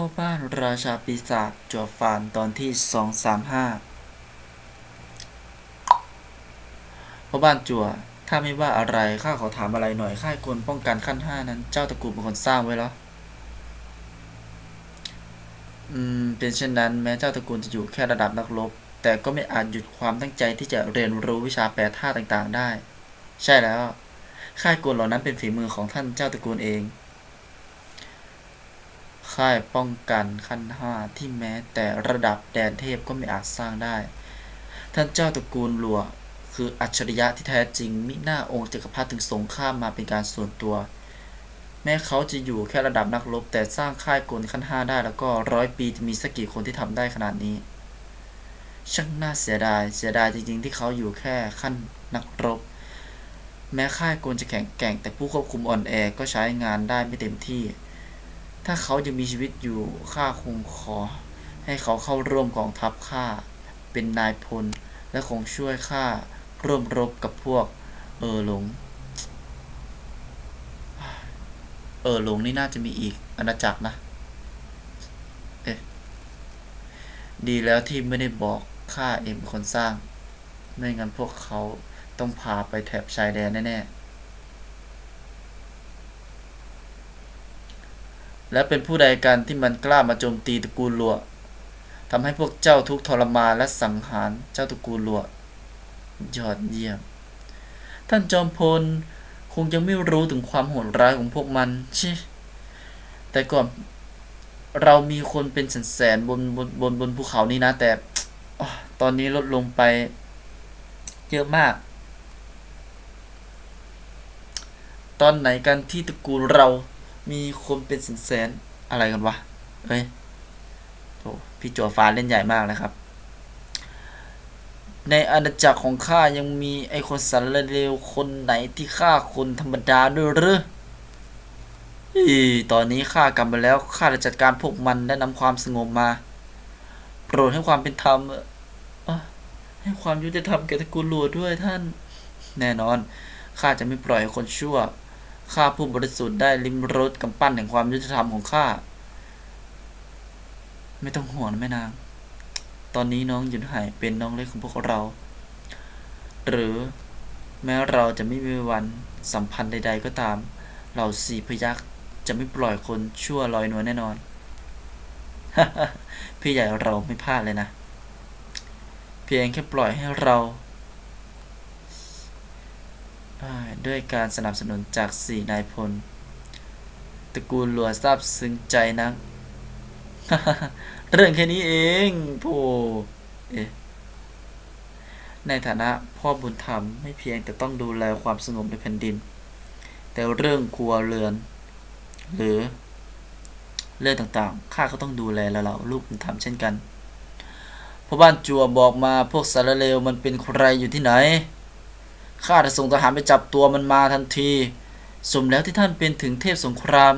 พ่อบ้านราชาปีศาจจัวฟานตอนที่สองสามห้าพ่อบ้านจัวถ้าไม่ว่าอะไรข้าขอถามอะไรหน่อยค่ายกลป้องกันขั้นห้านั้น เจ้าตระกูลเป็นคนสร้างไว้เหรออืม เป็นเช่นนั้นแม้เจ้าตระกูลจะอยู่แค่ระดับนักรบ แต่ก็ไม่อาจหยุดความตั้งใจที่จะเรียนรู้วิชาแปรธาตุต่างๆ ได้ ใช่แล้ว ค่ายกลเหล่านั้นเป็นฝีมือของท่านเจ้าตระกูลเอง ค่ายป้องกันขั้นห้าที่แม้แต่ระดับแดนเทพก็ไม่อาจสร้างได้ ท่านเจ้าตระกูลหลัวคืออัจฉริยะที่แท้จริง มิหน้าองค์จักรพรรดิถึงสงข้ามมาเป็นการส่วนตัว แม้เขาจะอยู่แค่ระดับนักรบแต่สร้างค่ายกลขั้นห้าได้ แล้วก็ร้อยปีจะมีสักกี่คนที่ทำได้ขนาดนี้ ช่างน่าเสียดายเสียดายจริงๆ ที่เขาอยู่แค่ขั้นนักรบ แม้ค่ายกลจะแข็งแกร่งแต่ผู้ควบคุมอ่อนแอก็ใช้งานได้ไม่เต็มที่ ถ้าเขายังมีชีวิตอยู่ข้าคงขอ ให้เขาเข้าร่วมกองทัพข้าเป็นนายพล และคงช่วยข้าร่วมรบกับพวก เออหลง เออหลงนี่น่าจะมีอีกอาณาจักรนะ เอ๊ะดีแล้วที่ไม่ได้บอกข้าเองเป็นคนสร้าง ไม่งั้นพวกเขาต้องพาไปแถบชายแดนแน่ๆ และเป็นผู้ใดกันที่มันกล้ามาโจมตีตระกูลลัวทำให้พวกเจ้าทุกทรมานและสังหารเจ้าตระกูลลัวยอดเยี่ยม ท่านจอมพลคงยังไม่รู้ถึงความโหดร้ายของพวกมันชิแต่ก่อนเรามีคนเป็นแสนๆบนบนบนบนภูเขานี่นะ แต่ตอนนี้ลดลงไปเยอะมาก ตอนไหนกันที่ตระกูลเรา มีคนเป็นแสนๆอะไรกันวะเอ้ยโอ้พี่จัวฟ้าเล่นใหญ่มากเลยครับ ในอาณาจักรของข้ายังมีไอคนสารเลวคนไหนที่ฆ่าคนธรรมดาด้วยหรืออีตอนนี้ข้ากลับมาแล้วข้าจะจัดการพวกมันและนำความสงบมา โปรดให้ความเป็นธรรมให้ความยุติธรรมแก่ตระกูลหลวด้วยท่าน แน่นอนข้าจะไม่ปล่อยคนชั่ว ข้าผู้บริสุทธิ์ได้ลิ้มรสกำปั้นแห่งความยุติธรรมของข้า ไม่ต้องห่วงนะแม่นาง ตอนนี้น้องหยุดหายเป็นน้องเล็กของพวกเรา หรือแม้เราจะไม่มีวันสัมพันธ์ใด ๆ ก็ตาม เหล่าสี่พยักษ์จะไม่ปล่อยคนชั่วลอยนวลแน่นอน พี่ใหญ่เราไม่พลาดเลยนะ เพียงแค่ปล่อยให้เรา ด้วยการสนับสนุนจากสี่นายพลตระกูลหลัวซาบซึ้งใจนัก เรื่องแค่นี้เองโธ่เอ๊ะในฐานะพ่อบุญธรรมไม่เพียงแต่ต้องดูแลความสงบในแผ่นดิน แต่เรื่องครัวเรือน หรือ เรื่องต่างๆ ข้าก็ต้องดูแลเราลูกบุญธรรมเช่นกันพ่อบ้านจัวบอกมาพวกสารเลวมันเป็นใครอยู่ที่ไหน ข้าจะส่งทหารไปจับตัวมันมาทันที สมแล้วที่ท่านเป็นถึงเทพสงคราม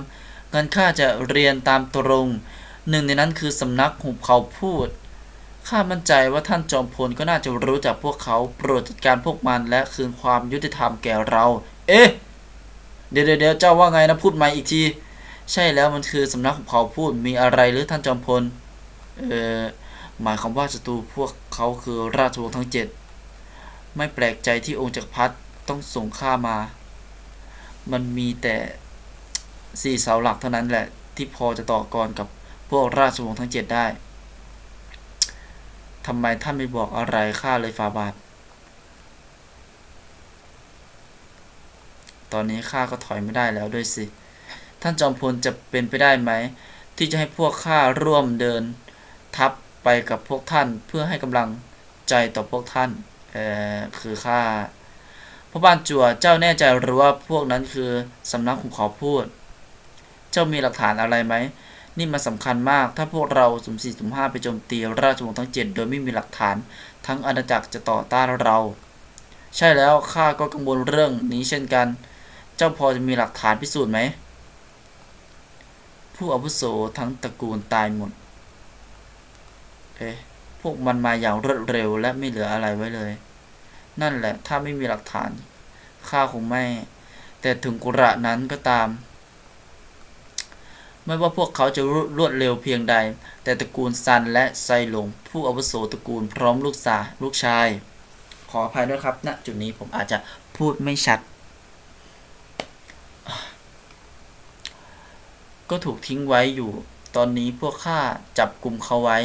งั้นข้าจะเรียนตามตรง หนึ่งในนั้นคือสำนักหุบเขาพูด ข้ามั่นใจว่าท่านจอมพลก็น่าจะรู้จักพวกเขา โปรดจัดการพวกมันและคืนความยุติธรรมแก่เรา เอ๊ะ เดี๋ยวเดี๋ยวเจ้าว่าไงนะพูดใหม่อีกที ใช่แล้วมันคือสำนักหุบเขาพูด มีอะไรหรือท่านจอมพล เออหมายความว่าศัตรูพวกเขาคือราชวงศ์ทั้งเจ็ด ไม่แปลกใจที่องค์จักรพรรดิต้องส่งข้ามา มันมีแต่สี่เสาหลักเท่านั้นแหละ ที่พอจะต่อกรกับพวกราชวงศ์ทั้งเจ็ดได้ทำไมท่านไม่บอกอะไรข้าเลยฟาบาท ตอนนี้ข้าก็ถอยไม่ได้แล้วด้วยสิ ท่านจอมพลจะเป็นไปได้ไหม ที่จะให้พวกข้าร่วมเดิน ทัพไปกับพวกท่านเพื่อให้กำลังใจต่อพวกท่าน เอ่อคือข้าพ่อบ้านจัวเจ้าแน่ใจหรือว่าพวกนั้นคือสำนักของเขาพูด เจ้ามีหลักฐานอะไรไหม นี่มันสำคัญมาก ถ้าพวกเราสุ่มสี่สุ่มห้าไปโจมตีราชวงศ์ทั้งเจ็ดโดยไม่มีหลักฐาน ทั้งอาณาจักรจะต่อต้านเรา ใช่แล้วข้าก็กังวลเรื่องนี้เช่นกัน เจ้าพอจะมีหลักฐานพิสูจน์ไหม ผู้อาวุโสทั้งตระกูลตายหมด เอ๊ะ พวกมันมาอย่างรวดเร็วและไม่เหลืออะไรไว้เลย นั่นแหละ ถ้าไม่มีหลักฐานข้าคงไม่ แต่ถึงกุระนั้นก็ตาม ไม่ว่าพวกเขาจะรวดเร็วเพียงใด แต่ตระกูลซันและไซหลง ผู้อาวุโสตระกูลพร้อมลูกสาลูกชาย ขออภัยด้วยครับณจุดนี้ผมอาจจะพูดไม่ชัด ก็ถูกทิ้งไว้อยู่ ตอนนี้พวกข้าจับกลุ่มเขาไว้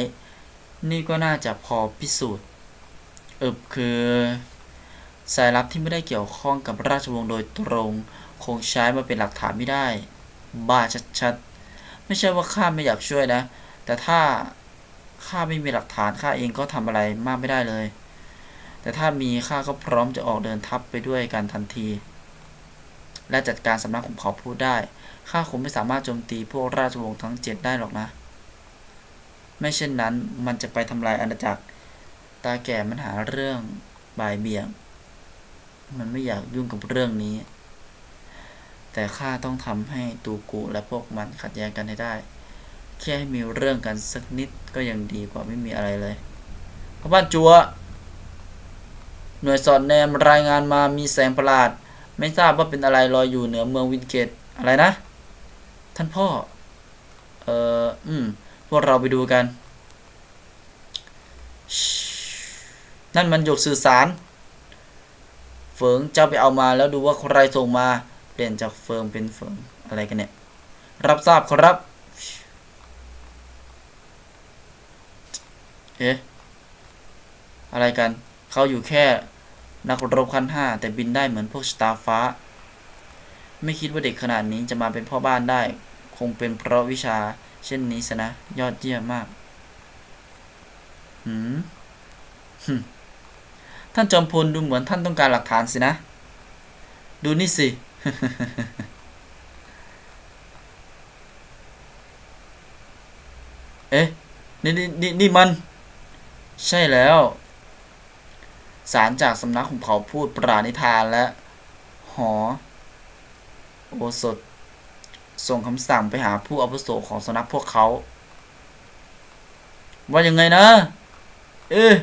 นี่ก็น่าจะพอพิสูจน์เอบคือสายลับที่ไม่ได้เกี่ยวข้องกับราชวงศ์โดยตรง คงใช้มาเป็นหลักฐานไม่ได้ บ้าชัดๆ ไม่ใช่ว่าข้าไม่อยากช่วยนะ แต่ถ้าข้าไม่มีหลักฐานข้าเองก็ทำอะไรมากไม่ได้เลย แต่ถ้ามีข้าก็พร้อมจะออกเดินทัพไปด้วยกันทันที และจัดการสำนักของเขาพูดได้ข้าคงไม่สามารถโจมตีพวกราชวงศ์ทั้งเจ็ดได้หรอกนะ ไม่เช่นนั้นมันจะไปทำลายอาณาจักร ตาแก่มันหาเรื่องบ่ายเบี่ยง มันไม่อยากยุ่งกับเรื่องนี้ แต่ข้าต้องทำให้ตูกูและพวกมันขัดแย้งกันให้ได้ แค่ให้มีเรื่องกันสักนิดก็ยังดีกว่าไม่มีอะไรเลยพ่อบ้านจัว หน่วยสอดแนมรายงานมามีแสงประหลาด ไม่ทราบว่าเป็นอะไรลอยอยู่เหนือเมืองวินเกตอะไรนะ ท่านพ่อ เอ่อ อืม วกเราไปดูกัน นั่นมันหยกสื่อสาร เฟิงเจ้าไปเอามาแล้วดูว่าใครส่งมา เปลี่ยนจากเฟิงเป็นเฟิงอะไรกันเนี่ย รับทราบครับ เอ๊ะ อะไรกัน เขาอยู่แค่นักรบขั้นห้าแต่บินได้เหมือนพวกสตาร์ฟ้า ไม่คิดว่าเด็กขนาดนี้จะมาเป็นพ่อบ้านได้ คงเป็นเพราะวิชา เช่นนี้สนะ ยอดเยี่ยมมากหืมท่านจอมพลดูเหมือนท่านต้องการหลักฐานสินะ ดูนี่สิ เอ๊ะ นี่นี่นี่นี่มัน ใช่แล้ว สารจากสำนักของเขาพูดปราณิธานและ หอ โอสถ ส่งคำสั่งไปหาผู้อาวุโสของสำนักพวกเขา ว่ายังไงนะ เอ๊ะ